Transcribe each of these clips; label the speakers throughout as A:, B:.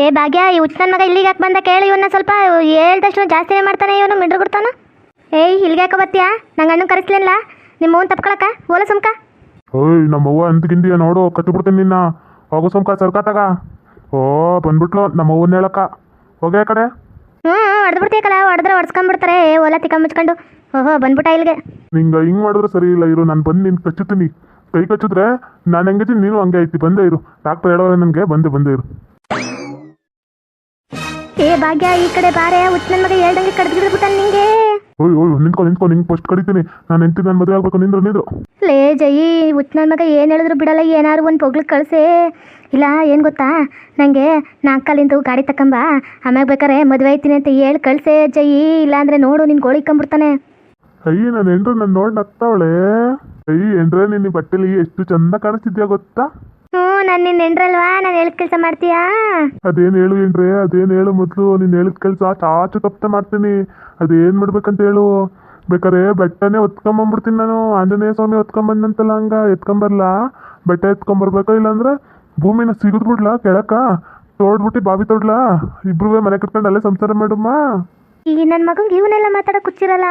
A: ಏ ಭಾಗ್ಯ ಈ ಹುಚ್ಚನ ಮಗ ಇಲ್ಲಿಗೆ ಯಾಕೆ ಬಂದ ಕೇಳಿ ಇವನ್ನ ಸ್ವಲ್ಪ ಹೇಳ್ದಷ್ಟು ಜಾಸ್ತಿನೇ ಮಾಡ್ತಾನೆ ಇವನು ಮಿಡ್ರು ಕೊಡ್ತಾನ ಏಯ್ ಇಲ್ಲಿಗೆ ಯಾಕೆ ಬತ್ತೀಯಾ ನಂಗೆ ಹಣ್ಣು ಕರೆಸ್ಲಿಲ್ಲ ನಿಮ್ಮ ಅವ್ನು ತಪ್ಕೊಳಕ? ಓಲ ಸುಮ್ಕ.
B: ಓಯ್ ನಮ್ಮವ್ವ ಅಂತಿಗಿಂದಿಯ ನೋಡು ಕಟ್ಟಿಬಿಡ್ತೀನಿ ನಿನ್ನ. ಹೋಗು ಸುಮ್ಕ ಸರ್ಕಾತಾಗ ಓ ಬಂದ್ಬಿಟ್ಲು ನಮ್ಮವ್ವನ್ನ ಹೇಳಕ್ಕ. ಹೋಗೇ ಕಡೆ?
A: ಹ್ಞೂ ಹೊಡೆದು ಬಿಡ್ತೀಯಕಲ್ಲ ಹೊಡೆದ್ರೆ ಹೊಡ್ಸ್ಕೊಂಡ್ಬಿಡ್ತಾರೆ ಓಲ ತಿಕ್ಕ ಮುಚ್ಕೊಂಡು. ಓಹೋ ಬಂದ್ಬಿಟ್ಟ ಇಲ್ಲಿಗೆ.
B: ನಿಂಗೆ ಹಿಂಗೆ ಮಾಡಿದ್ರೆ ಸರಿ ಇಲ್ಲ ಇರು ನಾನು ಬಂದು ನಿನ್ನ ಕಚ್ಚುತ್ತೀನಿ. ಕೈ ಕಚ್ಚಿದ್ರೆ ನಾನು ಹೆಂಗಿದ್ದೀನಿ ನೀನು ಹಂಗೆ ಐತಿ ಬಂದೇ ಇರು. ಡಾಕ್ಟರ್ ಹೇಳೋರೆ ನನಗೆ ಬಂದೆ ಬಂದೇ ಇರು.
A: ಏ ಭಾಗ್ಯ ಈ ಕಡೆ ಬಾರೆ ಹುಚ್ಚ ನನ್ನ ಮಗ ಹೇಳ್ದಂಗೆ ಕಡ್ದಿದ್ರು ಬಿಟ್ಟ ನಿಂಗೆ.
B: ಓಯ್ ಓಯ್ ನಿಂತ್ಕೊ ನಿಂತ್ಕೊ ನಿಂಗೆ ಫಸ್ಟ್ ಕಡಿತೀನಿ ನಾನು ಎಂತಿ ನಾನು ಮದುವೆ ಆಗ್ಬೇಕು ನಿಂದ್ರು ನಿಂದ್ರು.
A: ಲೇ ಜಯಿ ಹುಚ್ಚ ನನ್ನ ಮಗ ಏನು ಹೇಳಿದ್ರು ಬಿಡಲ್ಲ ಏನಾರು ಒಂದು ಪೊಗ್ಲಿಗೆ ಕಳಿಸಿ. ಇಲ್ಲ ಏನು ಗೊತ್ತಾ? ನಂಗೆ ನಾಲ್ಕಲ್ಲಿಂದು ಗಾಡಿ ತಕೊಂಬ ಆಮ್ಯಾಗ ಬೇಕಾರೆ ಮದುವೆ ಆಯ್ತೀನಿ ಅಂತ ಹೇಳಿ ಕಳಿಸೆ ಜಯಿ. ಇಲ್ಲಾಂದ್ರೆ ನೋಡು ನಿನ್ ಗೋಳಿ ಇಕ್ಕೊಂಬಿಡ್ತಾನೆ.
B: ಅಯ್ಯ ನನ್ನ ಎಂದ್ರೆ ನನ್ನ ನೋಡಿ ನಗ್ತಾವಳೆ. ಅಯ್ಯ ಹೆಂಡ್ರೆ ನಿನ್ನ ಬಟ್ಟೆಲಿ ಎಷ್ಟು ಚಂದ ಕಾಣಿಸ್ತಿದ್ಯಾ ಗೊತ್ತಾ?
A: ಹ್ಞೂ ನನ್ನ ನಿನ್ನ ಹೆಂಡ್ರಲ್ವಾ? ನಾನು ಹೇಳಿದ ಕೆಲಸ ಮಾಡ್ತೀಯಾ?
B: ಅದೇನ್ ಹೇಳು ಏನ್ರೆ ಅದೇನ್ ಹೇಳು ಮೊದಲು ನೀನು ಹೇಳಿದ ಕೆಲಸ ಚಾಚು ತಪ್ಪ ಮಾಡ್ತೀನಿ. ಅದೇನು ಮಾಡ್ಬೇಕಂತ ಹೇಳು. ಬೇಕಾರೆ ಬೆಟ್ಟನೇ ಒತ್ಕೊಂಬಂದ್ಬಿಡ್ತೀನಿ ನಾನು. ಆಂಜನೇಯ ಸ್ವಾಮಿ ಒತ್ಕೊಂಬಂದಂತಲ್ಲ ಹಂಗ ಎತ್ಕೊಂಬರ್ಲಾ? ಬೆಟ್ಟ ಎತ್ಕೊಂಬರ್ಬೇಕೋ ಇಲ್ಲಾಂದ್ರೆ ಭೂಮಿನ ಸಿಗಿದ್ಬಿಡ್ಲಾ ಕೆಳಕ? ತೋಡ್ಬಿಟ್ಟು ಬಾವಿ ತೋಡ್ಲಾ? ಇಬ್ರು ಮನೆ ಕಟ್ಕೊಂಡು ಅಲ್ಲೇ ಸಂಸಾರ ಮಾಡಮ್ಮ?
A: ಈ ನನ್ನ ಮಗಂಗೆ ಇವನೆಲ್ಲ ಮಾತಾಡೋಕೆ ಕುಚ್ಚಿರಲ್ಲ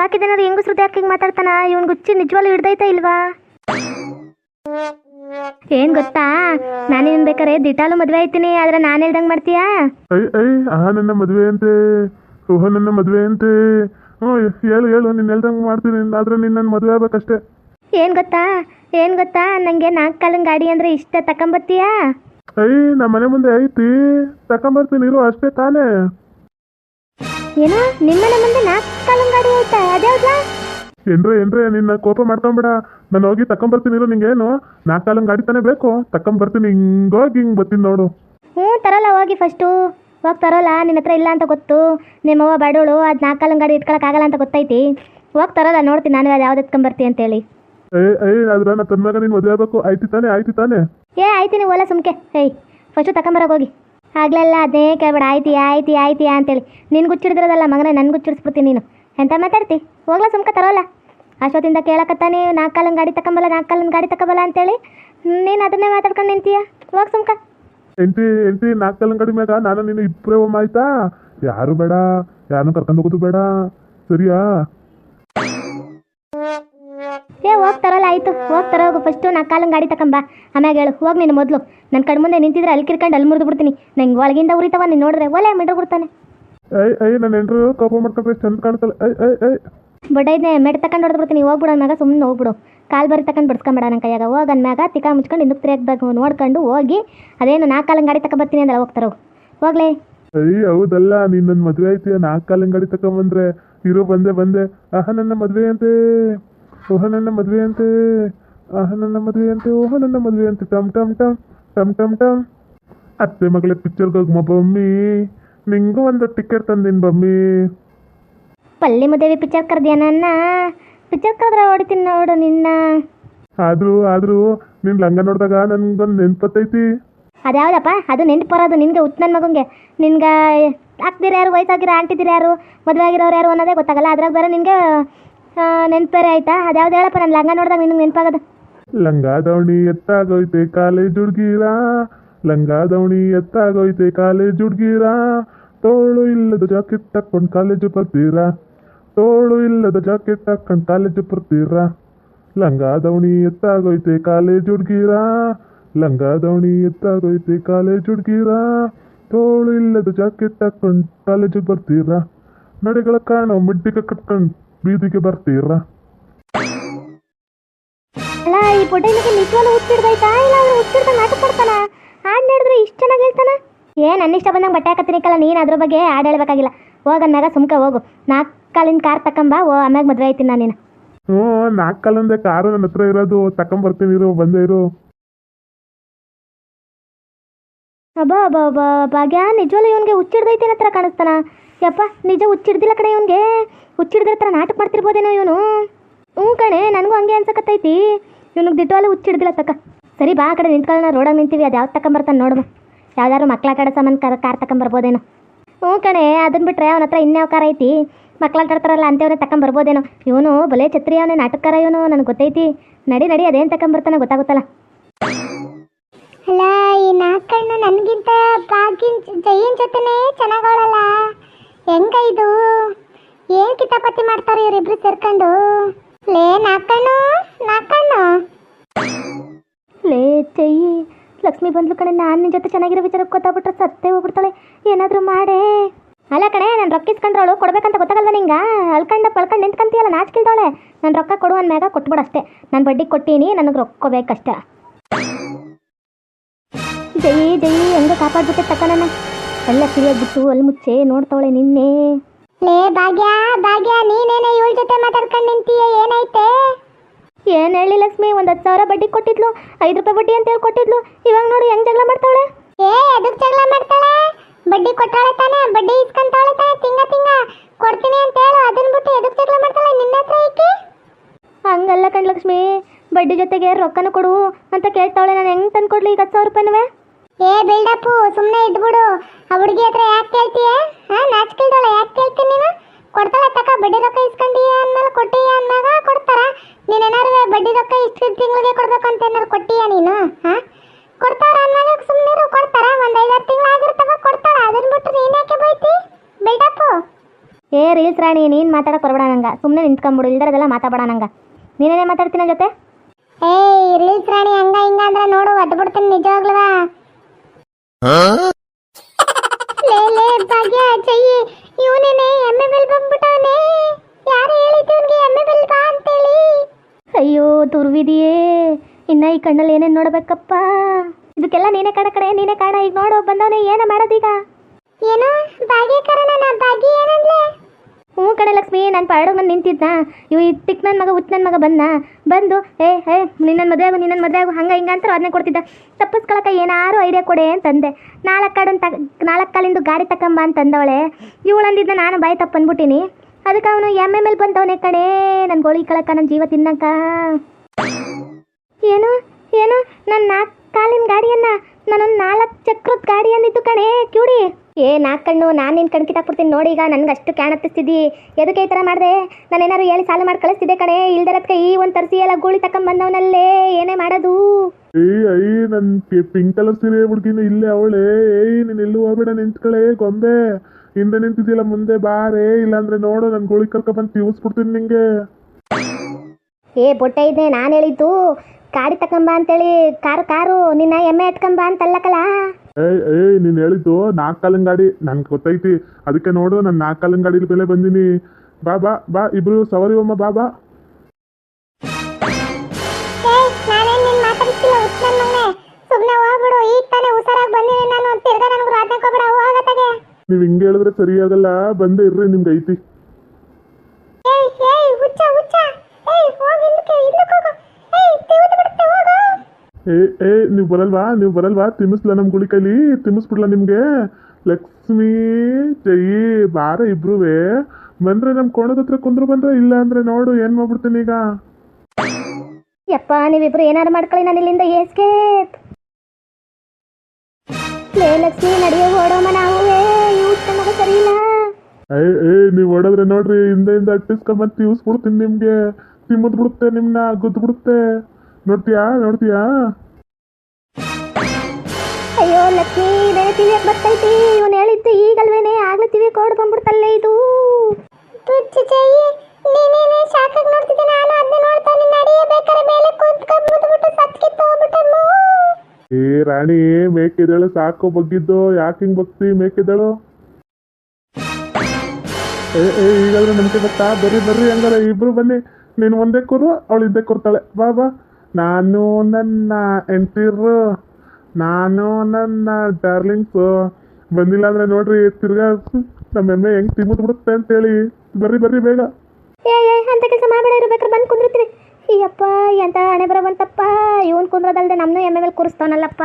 A: ಬಾಕಿದೇನಾದ್ರು ಹೆಂಗಸ್ರದ್ದು ಯಾಕೆ ಹಿಂಗೆ ಮಾತಾಡ್ತಾನ? ಇವನ್ ಗುಚ್ಚಿ ನಿಜವಾಗ್ಲೂ ಹಿಡ್ದೈತಾ ಇಲ್ವಾ? ಏನ್ ಗೊತ್ತಾ? ನಾನೇನ್ ಬೇಕಾರೆ ದಿಟಾಲು ಮದ್ವೆ ಆಯ್ತೀನಿ ಆದ್ರೆ ನಾನು ಹೇಳ್ದಂಗ್ ಮಾಡ್ತೀಯಾ?
B: ಐ ಐ ಆ ನನ್ನ ಮದುವೆ ಅಂತೆ ಓಹೋ ನನ್ನ ಮದುವೆ ಅಂತೆ. ಹ್ಞೂ ಹೇಳು ಹೇಳು ನೀನು ಹೇಳ್ದಂಗೆ ಮಾಡ್ತೀನಿ ಆದ್ರೆ ನೀನು ನನ್ನ ಮದುವೆ ಆಗ್ಬೇಕಷ್ಟೇ.
A: ಏನ್ ಗೊತ್ತಾ? ಏನ್ ಗೊತ್ತಾ? ನಂಗೆ ನಾಲ್ಕು ಕಾಲಿನ ಗಾಡಿ ಅಂದ್ರೆ ಇಷ್ಟ ತಕೊಂಬತ್ತೀಯಾ
B: ಐ ನಮ್ಮ ಮನೆ ಮುಂದೆ ಐತಿ ತಕೊಂಬರ್ತೀನಿ ಇರು ಅಷ್ಟೇ ತಾನೇ.
A: ಏನು ನಿಮ್ಮನೆ ಮುಂದೆ ನಾಲ್ಕು ಕಾಲಿನ ಗಾಡಿ ಆಯ್ತಾ ಅದ್ಯಾವ್ದಾ
B: ಏನ್ರೆ ಏನ್ರೆ ನಿನ್ನ ಕೋಪ ಮಾಡ್ಕೊಂಬೇಡ. ನಾನು ಹೋಗಿ ತಕೊಂಬರ್ತೀನಿ ಇರು ನಿಂಗೇನು? ನಾಲ್ಕು ಕಾಲಂಗೆ ಗಾಡಿ ತಾನೇ ಬೇಕು. ತಕೊಂಬರ್ತೀನಿ ಹಿಂಗೋಗಿ ಹಿಂಗೆ ಬರ್ತೀನಿ ನೋಡು.
A: ಹ್ಞೂ ತರಲ್ಲ ಹೋಗಿ ಫಸ್ಟು. ಹೋಗಿ ತರೋಲ್ಲ ನಿನ್ನ ಹತ್ರ ಇಲ್ಲ ಅಂತ ಗೊತ್ತು. ನಿಮ್ಮವ್ವ ಬಡವಳು ಅದು ನಾಲ್ಕು ಕಾಲಿನ ಗಾಡಿ ಇಟ್ಕೊಳಕ್ಕಾಗಲ್ಲ ಅಂತ ಗೊತ್ತೈತಿ. ಹೋಗಿ ತರೋಲ್ಲ ನೋಡ್ತೀನಿ ನಾನು ಅದು ಯಾವ್ದು ಎತ್ಕೊಂಬರ್ತೀನಿ ಅಂತೇಳಿ.
B: ಏ ಏ ಆದ್ರೆ ನಾ ಮಗ ನೀನು ಮದುವೆ ಆಗ್ಬೇಕು. ಆಯ್ತು ತಾನೆ ಆಯ್ತು ತಾನೆ?
A: ಏ ಆಯ್ತೀನಿ ಓಲ ಸುಮ್ಕೆ. ಏಯ್ ಫಸ್ಟು ತಕೊಂಬರೋಕೆ ಹೋಗಿ. ಆಗ್ಲೆಲ್ಲ ಅದೇ ಕೇಳ್ಬೇಡ ಆಯ್ತಿಯಾ ಆಯ್ತಿಯಾ ಆಯ್ತಿಯಾ ಅಂತೇಳಿ. ನಿನ್ಗೆ ಹುಚ್ಚಿಡಿದ್ರದಲ್ಲ ಮಗನೇ ನನ್ಗೆ ಗುಚ್ಚಿಡಿಸ್ಬಿಡ್ತೀನಿ ನೀನು. ಎಂತ ಮಾತಾಡ್ತಿ? ಹೋಗ್ಲಾ ಸುಮ್ಕ ತರೋಲ್ಲ. ಅಷ್ಟೊತ್ತಿಂದ ಕೇಳಕತ್ತಾನೆ ನಾಲ್ಕು ಕಾಲಿನ ಗಾಡಿ ತಕೊಂಬಲ್ಲ ನಾಲ್ಕು ಕಾಲಿನ ಗಾಡಿ ತಕೊಂಬಲ್ಲ ಅಂತೇಳಿ. ನೀನು ಅದನ್ನೇ ಮಾತಾಡ್ಕೊಂಡು ನಿಂತೀಯ? ಹೋಗ್ ಸುಮ್ಕ.
B: ಎಂಟಿ ಎಂಟಿ ನಾಲ್ಕು ಕಾಲಂಗೆ ಗಾಡಿ ಮ್ಯಾಗ ನಾನು ನಿನ್ನ ಇಬ್ಬರೇ ಒಮ್ಮ ಆಯ್ತಾ? ಯಾರು ಬೇಡ ಯಾರನ್ನು ಕರ್ಕೊಂಡು ಹೋಗೋದು ಬೇಡ. ಸರಿಯಾ?
A: ಏ ಹೋಗ್ ತರೋಲ್ಲ ಆಯ್ತು. ಹೋಗಿ ತರೋಗು ಫಸ್ಟು ನಾಲ್ಕು ಕಾಲಿನ ಗಾಡಿ ತಕೊಂಬ. ಆಮ್ಯಾಗ ಹೇಳು ಹೋಗಿ ನೀನು ಮೊದಲು. ನನ್ನ ಕಣ್ಮುಂದೆ ನಿಂತಿದ್ರೆ ಅಲ್ಲಿ ಕಿರ್ಕೊಂಡು ಅಲ್ಲಿ ಮುರಿದು ಬಿಡ್ತೀನಿ. ನಂಗೆ ಒಳಗಿಂದ ಉರಿತವ ನೀನು ನೋಡಿದ್ರೆ ಒಲೆ ಮಿಡ್ರು ಬಿಡ್ತಾನೆ.
B: ಐ ಐ ನನ್ನ ಎಂಟ್ರು ಕೋಪ ಮಾಡ್ಕೊಂಡ್ರೆ ಚಂದ ಕಾಣ್ತಲ್ಲ. ಐ ಐ ಐ
A: ಬಡ್ಡೈದ್ನೆ ಮೆಡ್ ತಕೊಂಡು ಹೊಡೆದು ಬಿಡ್ತೀನಿ ಹೋಗ್ಬಿಡು ಮ್ಯಾಗ ಸುಮ್ಮನೆ ಹೋಗ್ಬಿಡು. ಕಾಲು ಬರಿ ತಕೊಂಡು ಬಿಡ್ಸ್ಕೊಂಬೇಡ ನನ್ನ ಕೈಯಾಗ. ಹೋಗಿ ಮ್ಯಾಗ ತಿಕ್ಕ ಮುಚ್ಕೊಂಡು ಹಿಂದಕ್ಕೆ ತಿರುಗಬೇಕು ನೋಡ್ಕೊಂಡು ಹೋಗಿ ಅದೇನು ನಾಲ್ಕು ಕಾಲಿನ ಗಾಡಿ ತಗೊಂಬರ್ತೀನಿ ಅಂದ್ರೆ ಹೋಗ್ತಾರೋ. ಹೋಗ್ಲೇ.
B: ಐ ಹೌದಲ್ಲ ನೀನು ನನ್ನ ಮದುವೆ ಐತಿ ನಾಲ್ಕು ಕಾಲಿನ ಗಾಡಿ ತಗೊಂಬಂದ್ರೆ ಇರೋ ಬಂದೆ ಬಂದೆ. ಆಹ ನನ್ನ ಮದುವೆ ಅಂತೆ. ಓಹ ನನ್ನ ಮದುವೆ ಅಂತೆ. ಆಹ ನನ್ನ ಮದುವೆ ಅಂತೆ. ಓಹ ನನ್ನ ಮದುವೆ ಅಂತೆ. ಟಮ್ ಟಮ್ ಟಮ್ ಟಮ್ ಟಮ್ ಟಮ್. ಅತ್ತೆ ಮಗಳ ಪಿಕ್ಚರ್ಗೆ ಹೋಗಮ್ಮ ಬಮ್ಮಿ. ನಿಂಗೂ ಒಂದು ಟಿಕೆಟ್ ತಂದಿನ ಬಮ್ಮಿ.
A: ಪಲ್ಲಿ ಮುದೇವಿ ಪಿಕ್ಚರ್ ಕರ್ದಿಯ ನನ್ನ ಪಿಕ್ಚರ್ ಕರೆದ್ರೆ ಹೊಡಿತೀನಿ ನೋಡು ನಿನ್ನ.
B: ಆದ್ರೂ ಆದ್ರೂ ನಿನ್ ಲಂಗ ನೋಡಿದಾಗ ನನ್ಗೊಂದು ನೆನ್ಪತ್ತೈತಿ.
A: ಅದ್ಯಾವ್ದಪ್ಪ? ಅದು ನೆನ್ಪು ಬರೋದು ನಿನ್ಗೆ ಉತ್ ನನ್ನ ಮಗಂಗೆ. ನಿನ್ಗೆ ಆಗ್ದಿರ ಯಾರು ವಯಸ್ಸಾಗಿರೋ ಆಂಟಿದಿರ ಯಾರು ಮದುವೆ ಆಗಿರೋರು ಯಾರು ಅನ್ನೋದೇ ಗೊತ್ತಾಗಲ್ಲ ಅದ್ರಾಗ ಬೇರೆ ನಿನ್ಗೆ ನೆನ್ಪು ಬೇರೆ ಆಯ್ತಾ? ಅದ್ಯಾವ್ದು ಹೇಳಪ್ಪ ನನ್ನ ಲಂಗ ನೋಡಿದಾಗ ನಿನ್ಗೆ ನೆನಪಾಗೋದು.
B: ಲಂಗ ದವಣಿ ಎತ್ತಾಗೋಯ್ತೆ ಕಾಲೇಜ್ ಹುಡ್ಗೀರ. ಲಂಗ ಎತ್ತಾಗೋಯ್ತೆ ಕಾಲೇಜ್ ಹುಡ್ಗೀರ. ತೋಳು ಇಲ್ಲದ ಜಾಕೆಟ್ ಹಾಕೊಂಡು ಕಾಲೇಜು ಬರ್ತೀರಾ. ತೋಳು ಇಲ್ಲದ ಜಾಕೆಟ್ ತಕ್ಕೊಂಡು ಕಾಲೇಜು ಬರ್ತೀರಾ. ಲಂಗ ಎತ್ತಾಗೋಯ್ತೆ ಕಾಲೇಜ್ ಹುಡ್ಗೀರ. ಲಂಗ ಎತ್ತಾಗೋಯ್ತೆ ಕಾಲೇಜ್ ಹುಡ್ಗೀರಾ. ತೋಳು ಇಲ್ಲದ ಜಾಕೆಟ್ ಹಾಕೊಂಡು ಕಾಲೇಜಿಗೆ ಬರ್ತೀರಾ. ನಡೆಗಳ ಕಾಣೋ ಮಿಡ್ಡಿಗೆ ಕಟ್ಕೊಂಡು ಬೀದಿಗೆ ಬರ್ತೀರಾ.
A: ಈ ಪೊಟೇಲಿಗೆ ನಿಜವಾಗ್ಲೂ ಇಲ್ಲ ಅವ್ನು ಹುಚ್ಚಿಡ್ದ ನಾಟಕ ಕೊಡ್ತಾನ ಹಾಡು ಹೇಳಿದ್ರೆ ಇಷ್ಟು ಚೆನ್ನಾಗಿ ಹೇಳ್ತಾನ? ಏ ನನ್ನ ಇಷ್ಟ ಬಂದಂಗೆ ಬಟ್ಟೆ ಹಾಕತ್ತೀನಿಕಲ್ಲ ನೀನು ಅದ್ರ ಬಗ್ಗೆ ಹಾಡು ಹೇಳ್ಬೇಕಾಗಿಲ್ಲ. ಹೋಗನ್ನಾಗ ಸುಮ್ಕೆ ಹೋಗು. ನಾಲ್ಕು ಕಾಲಿನ ಕಾರ್ ತಕೊಂಬ ಓ ಆಮ್ಯಾಗ ಮದುವೆ ಆಯ್ತೀನಿ ನಾನು ನೀನು.
B: ಹ್ಞೂ ನಾಲ್ಕು ಕಾಲಿಂದ ಕಾರು ನನ್ನ ಹತ್ರ ಇರೋದು ತಕೊಂಬರ್ತೀನಿ ಇರು ಬಂದೇ ಇರು.
A: ಅಬ್ಬಾ ಅಬ್ಬಾ ಅಬ್ಬಾ ಭಾಗ್ಯ ನಿಜವಲ್ಲ ಇವನಿಗೆ ಹುಚ್ಚಿಡ್ದೈತೆ ಹತ್ರ ಕಾಣಿಸ್ತಾನ. ಯಪ್ಪ ನಿಜ ಹುಚ್ಚಿಡ್ದಿಲ್ಲ ಕಣೆ ಇವನಿಗೆ. ಹುಚ್ಚಿಡ್ದಿರ ಥರ ನಾಟಕ ಮಾಡ್ತಿರ್ಬೋದೇನೋ ಇವನು. ಹ್ಞೂ ಕಣೆ ನನಗೂ ಹಂಗೆ ಅನ್ಸಕತ್ತೈತಿ. ಇವನಿಗೆ ದಿಟ್ಟವಲ್ಲ ಹುಚ್ಚಿಡ್ದಿಲ್ಲ ತಕ್ಕ ಸರಿ, ಬಾ ಆ ಕಡೆ ನಿಂತ್ಕೊಳ್ಳೋಣ. ರೋಡಾಗ ನಿಂತೀವಿ. ಅದು ಯಾವ್ದು ತಕೊಂಬರ್ತಾನೆ ನೋಡು. ಯಾವ್ದಾದ್ರು ಮಕ್ಳ ಕಡೆ ಸಾಮಾನು ಕಾರ್ ಕಾರ್ ತಕೊಂಬರ್ಬೋದೇನೋ. ಹ್ಞೂ ಕಣೆ ಅದನ್ನು ಬಿಟ್ರೆ ಅವನ ಹತ್ರ ಇನ್ಯಾವ ಕಾರ ಐತಿ. ಮಕ್ಳು ಆಟಾಡ್ತಾರಲ್ಲ ಅಂತೇವನೇ ತಕೊಂಬರ್ಬೋದೇನೋ. ಇವನು ಬಲೆ ಛತ್ರಿ ಅವನೇ, ನಾಟಕಕಾರ ಇವನು, ನನಗೆ ಗೊತ್ತೈತಿ. ನಡಿ ನಡಿ, ಅದೇನು ತಕೊಂಬರ್ತಾನೆ ಗೊತ್ತಾಗುತ್ತಲ್ಲ.
C: ಅಲ್ಲ, ಈ ನಾಲ್ಕಣ್ಣ ನನಗಿಂತ ಭಾಗಿನ್
A: ಜೈನ್ ಜೊತೆನೇ ಚೆನ್ನಾಗವಳಲ್ಲ. ಹೆಂಗ ಇದು? ಏನು ಕಿತಾಪತಿ ಮಾಡ್ತಾರೆ ಇವರಿಬ್ರು ಸೇರ್ಕೊಂಡು? ಲೇ, ನಾಕಣ್ಣು ಲೇ ಚೆಯ್ಯಿ ಲಕ್ಷ್ಮಿ ಬಂದ್ಲು ಕಣೆ, ನಾನು ನಿನ್ನ ಜೊತೆ ಚೆನ್ನಾಗಿರೋ ವಿಚಾರ ಗೊತ್ತಾಗ್ಬಿಟ್ರೆ ಸತ್ತೇ ಹೋಗ್ಬಿಡ್ತಾಳೆ. ಏನಾದರೂ ಮಾಡೇ. ಅಲ್ಲ ಕಣೆ, ನಾನು ರೊಕ್ಕ ಇಸ್ಕೊಂಡ್ರವಳು ಕೊಡ್ಬೇಕಂತ ಗೊತ್ತಾಗಲ್ವ ನಿಂಗ? ಅಲ್ಕಂಡ ಪಳ್ಕಂಡು ನಿಂತ್ಕಂತೀಯಲ್ಲ, ನಾಚ್ಕಿಲ್ದವಳೆ. ನಾನು ರೊಕ್ಕ ಕೊಡು ಅಂದ್ಮ್ಯಾಗ ಕೊಟ್ಬಿಡಷ್ಟೇ ನಾನು ಬಡ್ಡಿ ಕೊಟ್ಟೀನಿ, ನನಗೆ ರೊಕ್ಕ ಬೇಕಷ್ಟೇ. ಜೈ ಜೈ, ಹೆಂಗೆ ಕಾಪಾಡ್ಬಿಟ್ಟೆ ತಕ್ಕ ನನ್ನ. ಎಲ್ಲ ಕಿರಿಯಾಗ್ಬಿಟ್ಟು ಅಲ್ಲಿ ಮುಚ್ಚೆ, ನೋಡ್ತಾವಳೆ ನಿನ್ನೆ. ಲೇ ಭಾಗ್ಯ ಭಾಗ್ಯ, ನೀನೇನೇ ಇವಳ ಜೊತೆ ಮಾತಾಡ್ಕೊಂಡು ನಿಂತೀಯ? ಏನೈತೆ ಏನ್ ಹೇಳಿ ಲಕ್ಷ್ಮಿ? ಒಂದು ಹತ್ತು ಸಾವಿರ ಬಡ್ಡಿ ಕೊಟ್ಟಿದ್ಲು ಐದು ರೂಪಾಯಿ ಬಡ್ಡಿ ಅಂತ ಹೇಳಿ ಕೊಟ್ಟಿದ್ಲು ಇವಾಗ ನೋಡಿ ಹೆಂಗ್ ಜಗಳ ಮಾಡ್ತಾಳೆ. ಏ ಎದಕ್ಕೆ ಜಗಳ ಮಾಡ್ತಾಳೆ? ಬಡ್ಡಿ ಕೊಟ್ಟಾಳೆ ತಾನೆ ಬಡ್ಡಿ ಇಸ್ಕೊಂತಾಳೆ ತಾನೆ ತಿಂಗ ತಿಂಗ. ಕೊಡ್ತೀನಿ ಅಂತ ಹೇಳು ಅದನ್ನ ಬಿಟ್ಟು ಎದಕ್ಕೆ ಜಗಳ ಮಾಡ್ತಾಳೆ? ನಿನ್ನ ಹತ್ರ ಏಕೆ? ಹಂಗಲ್ಲ ಕಣ್ ಲಕ್ಷ್ಮಿ. ಬಡ್ಡಿ ಜೊತೆಗೆ ರೊಕ್ಕನ ಕೊಡು ಅಂತ ಕೇಳ್ತಾವಳೆ. ನಾನು ಹೆಂಗ್ ತಂದು ಕೊಡ್ಲಿ ಈಗ ಹತ್ತು ಸಾವಿರ ರೂಪಾಯಿನವೇ? ಏ ಬಿಲ್ಡಪ್ಪು ಸುಮ್ಮನೆ ಇದ್ಬಿಡು. ಆ ಹುಡುಗಿ ಹತ್ರ ಯಾಕೆ ಕೇಳ್ತೀಯ? ರಾಣಿ ನೀನು ಮಾತಾಡಕ್ಕೆ ಬರಬೇಡ ನಂಗೆ. ಸುಮ್ಮನೆ ನಿಂತ್ಕೊಂಬಿಡು ಇಲ್ದರದೆಲ್ಲ ಮಾತಾಡಬೇಡ ನಂಗೆ. ನೀನೇನೇ ಮಾತಾಡ್ತೀನಿ ಜೊತೆ? ಏಯ್ ರೀಲ್ಸ್ ರಾಣಿ ಹಂಗ ಹಿಂಗ ಅಂದ್ರೆ ನೋಡು ಒದ್ದು ಬಿಡ್ತೀನಿ ನಿಜವಾಗ್ಲವಾ. ಲೇ ಲೇ ಭಾಗ್ಯ ಚೆಯ್ಯಿ ಇವನೇನೆ ಎಮ್ಮೆ ಬೆಲ್ ಬಂದ್ಬಿಟ್ಟವನೆ. ಯಾರು ಹೇಳಿದ್ದು ಅವನಿಗೆ ಎಮ್ಮೆ ಬೆಲ್ ಬಾ ಅಂತೇಳಿ? ಅಯ್ಯೋ ದುರ್ವಿದಿಯೇ ಇನ್ನ ಈ ಕಣ್ಣಲ್ಲಿ ಏನೇನು ನೋಡ್ಬೇಕಪ್ಪ? ಇದಕ್ಕೆಲ್ಲ ನೀನೇ ಕಾಣ ಕಡೆ ನೀನೇ ಕಾಣ ಈಗ ನೋಡು ಬಂದವನೇ ಏನ ಮಾಡೋದೀಗ? ಏನು ಭಾಗ್ಯ ಕಾರಣನ ಭಾಗ್ಯ ಏನಂದ್ಲೆ? ಹ್ಞೂ ಕಣೆ ಲಕ್ಷ್ಮಿ, ನಾನು ಪಾಡೋಗಿ ಬಂದು ನಿಂತಿದ್ದ ಇವು ಇಟ್ಟಿಕ್ ನನ್ನ ಮಗ ಉತ್ ನನ್ನ ಮಗ ಬಂದ? ಬಂದು, ಏ ಹೇ ನಿನ್ನ ಮದುವೆ ಆಗು ನಿನ್ನ ಮದುವೆ ಆಗು, ಹಂಗೆ ಹಿಂಗೆ ಅಂತ ಅದನ್ನೇ ಕೊಡ್ತಿದ್ದ. ತಪ್ಪಿಸ್ಕೊಳಕ್ಕೆ ಏನಾರು ಐಡಿಯಾ ಕೊಡೆ ಅಂತಂದೆ. ನಾಲ್ಕು ಕಾಡನ್ನು ತ ನಾಲ್ಕು ಕಾಲಿಂದು ಗಾಡಿ ತಕೊಂಬ ಅಂತಂದವಳೆ. ಇವಳು ಅಂದಿದ್ದ ನಾನು ಬಾಯಿ ತಪ್ಪು ಅಂದ್ಬಿಟ್ಟಿನಿ ಅದಕ್ಕೆ ಅವನು ಎಂ ಎಲ್ ಬಂದವನೇ ಕಣೆ ನನ್ನ ಗೋಳಿ ಕಳಕ ನನ್ನ ಜೀವ ತಿನ್ನಕ. ಏನು ಏನು ನನ್ನ ನಾಲ್ಕು ಕಾಲಿನ ಗಾಡಿಯನ್ನ ನಾನೊಂದು ನಾಲ್ಕು ಚಕ್ರದ ಗಾಡಿ ಅಂದಿದ್ದು ಕಣೆ, ಕ್ಯೂಡಿ. ಏ ನಾಲ್ಕು ಕಣ್ಣು ನಾನು ನಿನ್ನ ಕಣ್ ಕಿತ್ತಾಕ್ಬಿಡ್ತೀನಿ ನೋಡಿ ಈಗ ನನಗೆ ಅಷ್ಟು ಕ್ಯಾಣತ್ತಿಸ್ತಿದ್ದಿ ಎದಕ್ಕೆ ಈ ಥರ ಮಾಡಿದೆ? ಏನಾರು ಹೇಳಿ ಸಾಲ ಮಾಡಿ ಕಳಿಸ್ತಿದ್ದೆ ಕಣೆ. ಇಲ್ದಿರೋದಕ್ಕೆ ಈ ಒಂದು ತರಿಸಿ ಎಲ್ಲ ಗೂಳಿ ತಕೊಂಬಂದವನಲ್ಲೇ ಏನೇ ಮಾಡೋದು?
B: ಏಯ್ ಐ ನನ್ ಪಿಂಕ್ ಕಲರ್ ಸೀರೆ ಹುಡುಗಿನ ಇಲ್ಲೇ ಅವಳೆ. ಏಯ್ ನೀನ್ ಎಲ್ಲೂ ಹೋಗ್ಬೇಡ ನಿಂತ್ಕಳೆ ಗೊಂಬೆ. ಹಿಂದೆ ನಿಂತಿದ್ಯಲ್ಲ ಮುಂದೆ ಬಾರೆ ಇಲ್ಲಾಂದ್ರೆ ನೋಡು ನನ್ ಗೋಳಿ ಕರ್ಕ ಬಂದು ತಿವಿಸ್ಬಿಡ್ತೀನಿ ನಿಂಗೆ.
A: ಏ ಬೊಟ್ಟೆ ಇದೆ ನಾನು ಹೇಳಿದ್ದು. ಗಾಡಿ ತಕೊಂಬ ಅಂತೇಳಿ ಕಾರು ಕಾರು ನಿನ್ನ ಎಮ್ಮೆ ಎತ್ಕೊಂಬ ಅಂತಲ್ಲಕಲ್ಲ
B: ಏಯ್ ಏಯ್ ನೀನ್ ಹೇಳಿದ್ದು ನಾಲ್ಕು ಕಾಲಿನ ಗಾಡಿ. ನನ್ಗೆ ಗೊತ್ತೈತಿ. ಅದಕ್ಕೆ ನೋಡು ನಾನು ನಾಲ್ಕು ಕಾಲಿನ ಗಾಡಿ ಬೆಲೆ ಬಂದಿನಿ. ಬಾ ಬಾ ಬಾ ಇಬ್ರು ಸವಾರಿ ಒಮ್ಮ ಬಾ ಬಾ. ನೀವ್ ಹಿಂಗೆ ಹೇಳಿದ್ರೆ ಸರಿಯಾಗಲ್ಲ ಬಂದೇ ಇರ್ರಿ ನಿಮ್ಗೆ ಐತಿ
A: ಏಯ್ ಏಯ್ ಹುಚ್ಚ ಹುಚ್ಚ ಏಯ್ ಹೋಗಿ ಹಿಂದಕ್ಕೆ ಹಿಂದಕ್ಕೆ ಹೋಗು ಏಯ್ ತಿವಿದು ಬಿಡುತ್ತೆ ಹೋಗು
B: ಏ ಏ ನೀವು ಬರಲ್ವಾ? ನೀವು ಬರಲ್ವಾ? ತಿನ್ನಿಸ್ಲ ನಮ್ಮ ಗುಳಿ ಕೈಲಿ? ತಿನ್ನಿಸ್ಬಿಡ್ಲ ನಿಮಗೆ? ಲಕ್ಷ್ಮೀ ಜಯಿ ಬಾರ ಇಬ್ರುವೆ. ಬಂದ್ರೆ ನಮ್ಮ ಕೋಣದ ಹತ್ರ ಕುಂದ್ರು ಬಂದ್ರೆ ಇಲ್ಲ ಅಂದ್ರೆ ನೋಡು ಏನು ಮಾಡ್ಬಿಡ್ತೀನಿ ಈಗ?
A: ಯಪ್ಪ ನೀವಿಬ್ರು ಏನಾರು ಮಾಡ್ಕೊಳ್ಳಿ ನಾನು ಇಲ್ಲಿಂದ ಎಸ್ಕೇಪ್ ಲೇ ಲಕ್ಷ್ಮಿ ನಡೆಯೋ ಓಡೋಮ ನಾವು ಸರಿ ಇಲ್ಲ
B: ಏ ಏ ನೀವು ಹೊಡೆದ್ರೆ ನೋಡ್ರಿ ಹಿಂದೆ ಹಿಂದೆ ಹಿಂದೆಯಿಂದ ಅಟ್ಟಿಸ್ಕೊಂಬಂದು ಬಿಡ್ತೀನಿ ನಿಮಗೆ. ತಿಮ್ಮದ್ ಬಿಡುತ್ತೆ ನಿಮ್ನ ಗುದ್ದು ಬಿಡುತ್ತೆ. ನೋಡ್ತೀಯಾ? ನೋಡ್ತೀಯಾ?
A: ಅಯ್ಯೋ ಲಕ್ಷ್ಮಿ ಇದೇ ಟಿವಿ ಬರ್ತೈತಿ. ಇವನು ಹೇಳಿದ್ದು ಈಗಲ್ವೇನೆ ಆಗ್ಲೇ ಟಿವಿ ಕೋಡ್ ಬಂದ್ಬಿಡ್ತಲ್ಲೇ ಇದು. ತುಚ್ಚ ಚೆಯ್ಯಿ ನೀನೇನೆ ಶಾಖಕ್ ನೋಡ್ತಿದ್ದೆ? ನಾನು ಅದನ್ನ ನೋಡ್ತಾ ನಿನ್ನ ಅಡಿಯ ಬೇಕಾರೆ ಮೇಲೆ ಕೂತ್ಕೊಂಡು ಮುದ್ಬಿಟ್ಟು
B: ಏ ರಾಣಿ ಮೇಕಿದಳು ಸಾಕು ಬಗ್ಗಿದ್ದು. ಯಾಕೆ ಹಿಂಗ್ ಬಗ್ತಿ ಮೇಕಿದಳು? ಏ ಏ ಈಗಾದ್ರೆ ನಮ್ಗೆ ಗೊತ್ತಾ ಬರ್ರಿ ಬರ್ರಿ ಹಂಗಾರೆ ಇಬ್ರು ಬನ್ನಿ. ನೀನು ಒಂದೇ ಕೂರು ಅವಳು ಇದ್ದೇ ಕೂರ್ತಾಳೆ. ಬಾ ಬಾ. ನಾನು ನನ್ನ ಎಂಟಿರು ನಾನು ನನ್ನ ಡಾರ್ಲಿಂಗ್ಸು. ಬಂದಿಲ್ಲ ಅಂದ್ರೆ ನೋಡ್ರಿ ತಿರ್ಗಾ ನಮ್ಮ ಎಮ್ಮೆ ಹೆಂಗ್ ತಿಮ್ಮದ್ ಬಿಡುತ್ತೆ ಅಂತೇಳಿ ಬರ್ರಿ ಬರ್ರಿ ಬೇಗ.
A: ಏ ಏ ಅಂತ ಕೆಲಸ ಮಾಡಬೇಡ ಇರ್ಬೇಕಾದ್ರೆ ಬಂದು ಕುಂದಿರ್ತೀವಿ ಅಯ್ಯಪ್ಪ ಎಂತ ಹಣೆ ಬರ ಬಂತಪ್ಪ ಇವನ್ ಕುಂದ್ರದಲ್ದೆ ನಮ್ಮನ್ನು ಎಮ್ಮೆ ಮೇಲೆ ಕೂರಿಸ್ತಾನಲ್ಲಪ್ಪ.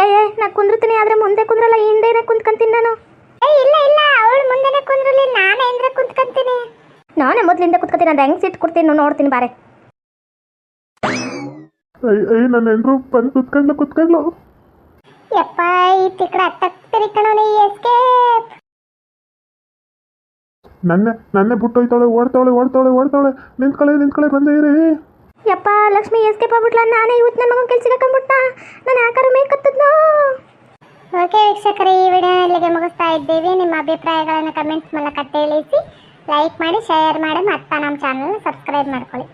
A: ಏ ಏ ನಾ ಕುಂದ್ರತೀನಿ ಆದ್ರೆ ಮುಂದೆ ಕುಂದ್ರಲ್ಲ ಹಿಂದೆನೆ ಕುಂತ್ಕೊಂತೀನಿ ನಾನು? ಏ ಇಲ್ಲ ಇಲ್ಲ ಅವಳು ಮುಂದೆನೆ ಕುಂದ್ರಲಿ ನಾನೇ ಹಿಂದೆ ಕುಂತ್ಕಂತೀನಿ. ನಾನೇ ಮೊದ್ಲಿಂದ ಕುತ್ಕೊತೀನಿ ಅದು ಹೆಂಗ್ ಸಿಟ್ಟು ಕೊಡ್ತೀನಿ ನೋಡ್ತೀನಿ ಬಾರೆ.
B: ಐ ಐ ನನ್ನ ಹೆಂಡ್ರು ಬಂದು ಕುತ್ಕೊಂಡ್ಲು ಕುತ್ಕೊಂಡ್ಲು
A: ಯಪ್ಪ ಈ ತಿಕ್ಕಡ ತಕ್ತಿರಿ ಕಣೋನಿ ಎಸ್ಕೇಪ್
B: ನನ್ನೆ ನನ್ನೆ ಬಿಟ್ಟೋಯ್ತಾಳೆ ಓಡ್ತಾವಳೆ ಓಡ್ತಾವಳೆ ಓಡ್ತಾವಳೆ ನಿಂತ್ಕೊಳ್ಳೆ ನಿಂತ್ಕೊಳ್ಳೆ ಬಂದೇ ಇರಿ
A: ಯಪ್ಪ ಲಕ್ಷ್ಮಿ ಎಸ್ಕೇಪ್ ಆಗ್ಬಿಟ್ಲ ನಾನೇ ಇವತ್ತು ನನ್ನ ಮಗನ ಕೆಲ್ಸಕ್ಕೆ ಹಾಕೊಂಡ್ಬಿಟ್ಟ ನಾನು ಯಾಕಾರ ಮೇಕತ್ತದ್ನೋ
C: ಓಕೆ ವೀಕ್ಷಕರೇ ಈ ವಿಡಿಯೋ ಇಲ್ಲಿಗೆ ಮುಗಿಸ್ತಾ ಇದ್ದೀವಿ ನಿಮ್ಮ ಅಭಿಪ್ರಾಯಗಳನ್ನು ಕಮೆಂಟ್ಸ್ ಮೂಲಕ ತಿಳಿಸಿ ಲೈಕ್ ಮಾಡಿ ಶೇರ್ ಮಾಡಿ ಮತ್ತು ನಮ್ಮ ಚಾನಲ್ ಸಬ್ಸ್ಕ್ರೈಬ್ ಮಾಡ್ಕೊಳ್ಳಿ.